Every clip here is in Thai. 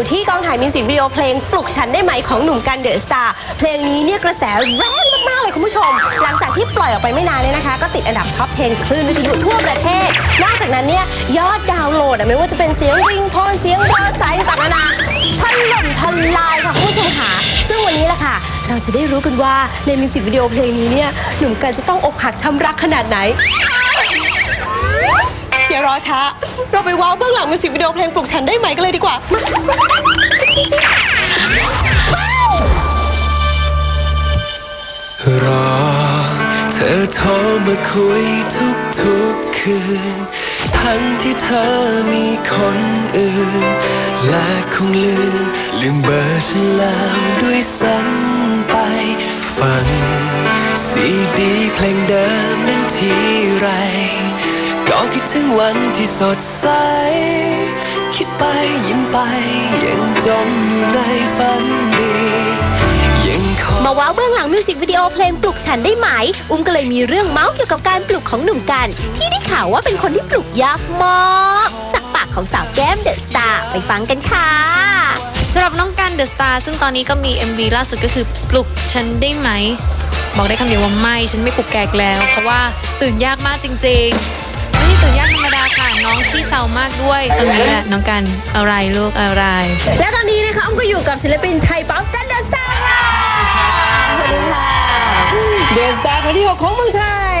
อยู่ที่กองถ่ายมิวสิกวิดีโอเพลงปลุกฉันได้ไหมของหนุ่มกันเดอะสตาร์เพลงนี้เนี่ยกระแสแรงมากๆเลยคุณผู้ชม หลังจากที่ปล่อยออกไปไม่นานเนี่ยนะคะ ก็ติดอันดับท็อป 10 คลื่นวิทยุทั่วประเทศ นอกจากนั้นเนี่ยยอดดาวน์โหลดอะไม่ว่าจะเป็นเสียงริงโทนเสียงรอสายต่างๆนานาถล่มทลายค่ะคุณผู้ชมค่ะซึ่งวันนี้แหละค่ะ เราจะได้รู้กันว่าในมิวสิกวิดีโอเพลงนี้เนี่ยหนุ่มกันจะต้องอกหักช้ำรักขนาดไหนอย่ารอช้า เราไปว้าวเบื้องหลังมิวสิกวิดีโอเพลงปลุกฉันได้ไหมกันเลยดีกว่า รอเธอโทรมาคุยทุกทุกคืน ทั้งที่เธอมีคนอื่น และคงลืม ลืมเบอร์ฉันแล้วด้วยซ้ำไปฟังซีดีเพลงเดิมนั้นทีไร ก็คิดถึงวันที่สดใส คิดไปยิ้มไป ยังจมอยู่ในฝันดียังมาว้าวเบื้องหลังมิวสิกวิดีโอเพลงปลุกฉันได้ไหม อุ้มก็เลยมีเรื่องเมาส์เกี่ยวกับการปลุกของหนุ่มกัน ที่ได้ข่าวว่าเป็นคนที่ปลุกยากมากจากปากของสาวแก้มเดอะสตาร์ไปฟังกันค่ะสำหรับน้องกันเดอะสตาร์ซึ่งตอนนี้ก็มี MV ล่าสุดก็คือปลุกฉันได้ไหม บอกได้คำเดียวว่าไม่ ฉันไม่ปลุกแกกแล้ว เพราะว่าตื่นยากมากจริง ๆ ตื่นยากธรรมดาค่ะ น้องที่เศร้ามากด้วย ตรงนี้แหละน้องกันอะไรลูกอะไร และตอนนี้นะคะอุ้มก็อยู่กับศิลปินไทยป๊อปกันเดอะสตาร์ค่ะสวัสดีค่ะเดอะสตาร์คนที่หกของเมืองไทย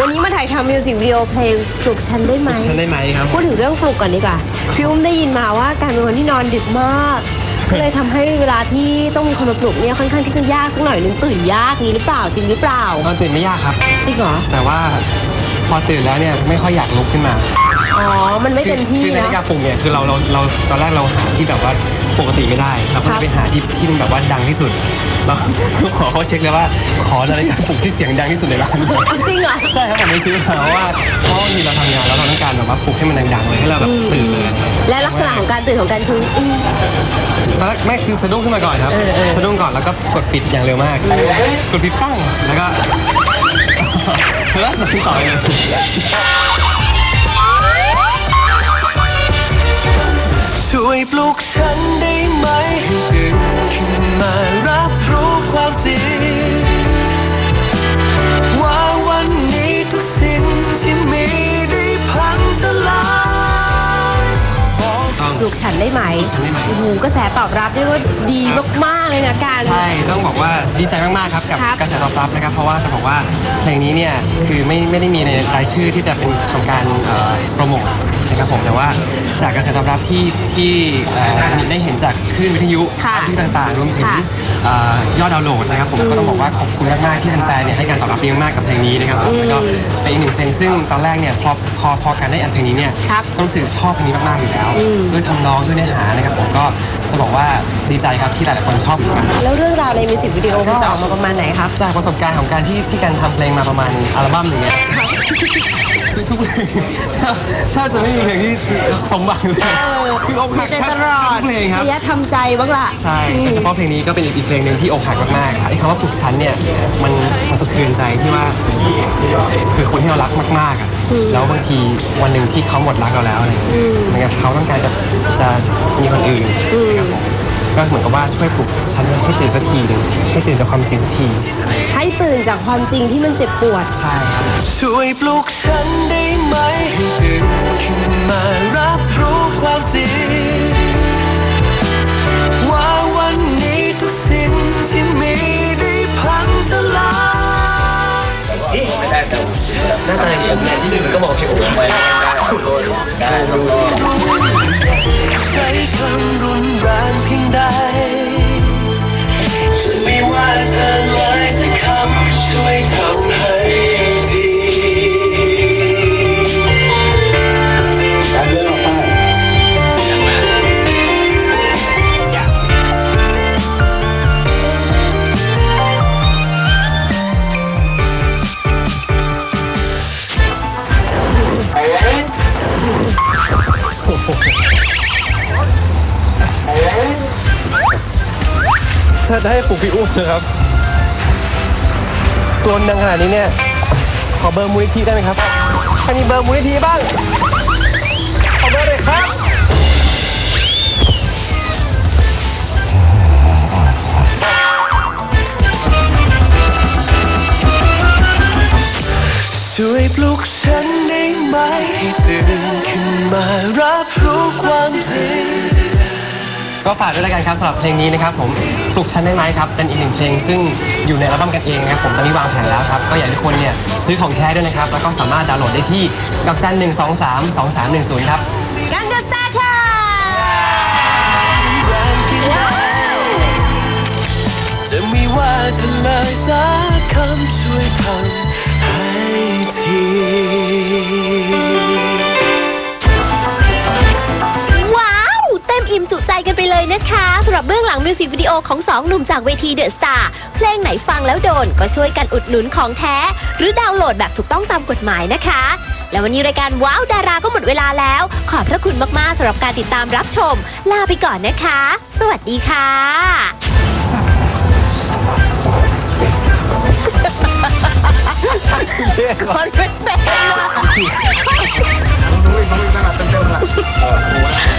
วันนี้มาถ่ายทำมิวสิกวิดีโอเพลงปลุกฉันได้ไหมฉันได้ไหมครับ พูดถึงเรื่องปลุกก่อนดีกว่าพี่อุ้มได้ยินมาว่าการเป็นคนที่นอนดึกมากก็เลยทำให้เวลาที่ต้องมีคนมาปลุกเนี่ยค่อนข้างที่จะยากสักหน่อยนึงตื่นยากนี้หรือเปล่าจริงหรือเปล่าตอนตื่นไม่ยากครับจริงเหรอแต่ว่า พอตื่นแล้วเนี่ยไม่ค่อยอยากลุกขึ้นมาอ๋อ มันไม่เต็มที่คือนาเนาะฬิกาปลุกเนี่ยคือเราเราเราตอนแรกเราหาที่แบบว่าปกติไม่ได้เราก็ครัจะบ ไปหาที่ที่มันแบบว่าดังที่สุดเรา ขอเขาเช็คเลยว่าขอนาฬิกาปลุกที่เสียงดังที่สุดในร้าน เอาจริงเหรอ ใช่ครับผมไปซื้อมาเพราะว่าเพราะบางทีเราทำงานแล้วเราต้องการแบบว่าปลุกให้มันดังๆเลยให้เราแบบตื่นเลยและลักษณะของการตื่นของการคืออืม ตอนแรกไม่คือสะดุ้งขึ้นมาก่อนครับสะดุ้งก่อนแล้วก็กดปิดอย่างเร็วมากกดปิดปั้งแล้วก็ แล้วก็ต่อยเลยช่วยปลุกฉันได้ไหม ปลุกฉันได้ไหม โอ้โหกระแสตอบรับเรียกว่าดีมากๆเลยนะการ ใช่ ต้องบอกว่าดีใจมากๆครับกับครับ กระแสตอบรับนะครับ เพราะว่าจะบอกว่าเพลงนี้เนี่ยคือไม่ไม่ได้มีในรายชื่อที่จะเป็นทำการเอ่อโปรโมทนะครับผมแต่ว่าจากกระแสตอบรับที่ที่เอ่อได้เห็นจากคลื่นวิทยุค่ะที่ต่างๆรวมถึงค่ะ เอ่อยอดดาวน์โหลดนะครับผมก็ต้องบอกว่าขอบคุณมากๆที่แฟนๆเนี่ยให้การตอบรับดีมากๆกับเพลงนี้นะครับผมแล้วก็เป็นอีกหนึ่งเพลงซึ่งตอนแรกเนี่ยพอพอพอการได้อัดเพลงนี้เนี่ยครับ ก็รู้สึกชอบเพลงนี้มากๆอยู่แล้วด้วยทำนองด้วยเนื้อหานะครับผมก็จะบอกว่าดีใจครับที่หลายๆคนชอบเหมือนกันแล้วเรื่องราวในมิวสิกวิดีโอมันจะออกมาประมาณไหนครับจากประสบการณ์ของการที่ที่การทำเพลงมาประมาณอัลบั้มหนึ่งเนี่ยคือ ทุกเพลงถ้าถ้าจะไม่มีเพลงที่สมหวังเลยคืออกหักใจแทตบลอดทุกเพลงครับระยะทำใจบ้างล่ะ ใช่โดยเฉพาะเพลงนี้ก็เป็นอีกเพลงหนึ่งที่อกหักมากๆไอ้คำว่าปลุกฉันเนี่ยมันมันสะเทือนใจที่ว่าคือคนที่เรารักมากๆอะแล้วบางทีวันหนึ่งที่เขาหมดรักเราแล้วอะไรอย่างเงี้ยเหมือนกับเขาต้องการจะจะมีคนอื่นนะครับผมก็เหมือนกับว่าช่วยปลุกฉันให้ตื่นสักทีหนึ่งให้ตื่นจากความจริงสักที ให้ตื่นจากความจริงที่มันเจ็บปวด ใช่ครับช่วยปลุกฉัน อย่างนี้ที่หนึ่งก็บอกพี่โอ๋ไปได้ใช้คำรุนแรงเพีย ถ้าจะให้ปลุกพี่อุ้มนะครับกลนดังขนาดนี้เนี่ย ขอเบอร์มูลนิธิได้ไหมครับใครมีเบอร์มูลนิธิบ้าง ขอเบอร์เลยครับ ช่วยปลุกฉันได้ไหมให้ตื่นขึ้นมารับรู้ความจริง ก็ฝากด้วยละกันครับสำหรับเพลงนี้นะครับผมปลุกฉันได้ไหมครับเป็นอีกหนึ่งเพลงซึ่งอยู่ในอัลบั้มกันเองนะครับผมตอนนี้วางแผนแล้วครับก็อยากให้ทุกคนเนี่ยซื้อของแท้ด้วยนะครับแล้วก็สามารถดาวน์โหลดได้ที่ดอกจันหนึ่งสองสามสองสามหนึ่งศูนย์ครับ นะคะสำหรับเบื้องหลังมิวสิกวิดีโอของสองหนุ่มจากเวทีเดอะสตาร์เพลงไหนฟังแล้วโดน ก็ช่วยกันอุดหนุนของแท้ หรือดาวน์โหลดแบบถูกต้องตามกฎหมายนะคะ และวันนี้รายการว้าวดาราก็หมดเวลาแล้ว ขอบพระคุณมากๆสำหรับการติดตามรับชม ลาไปก่อนนะคะ สวัสดีค่ะคนเป็นแฟนอะ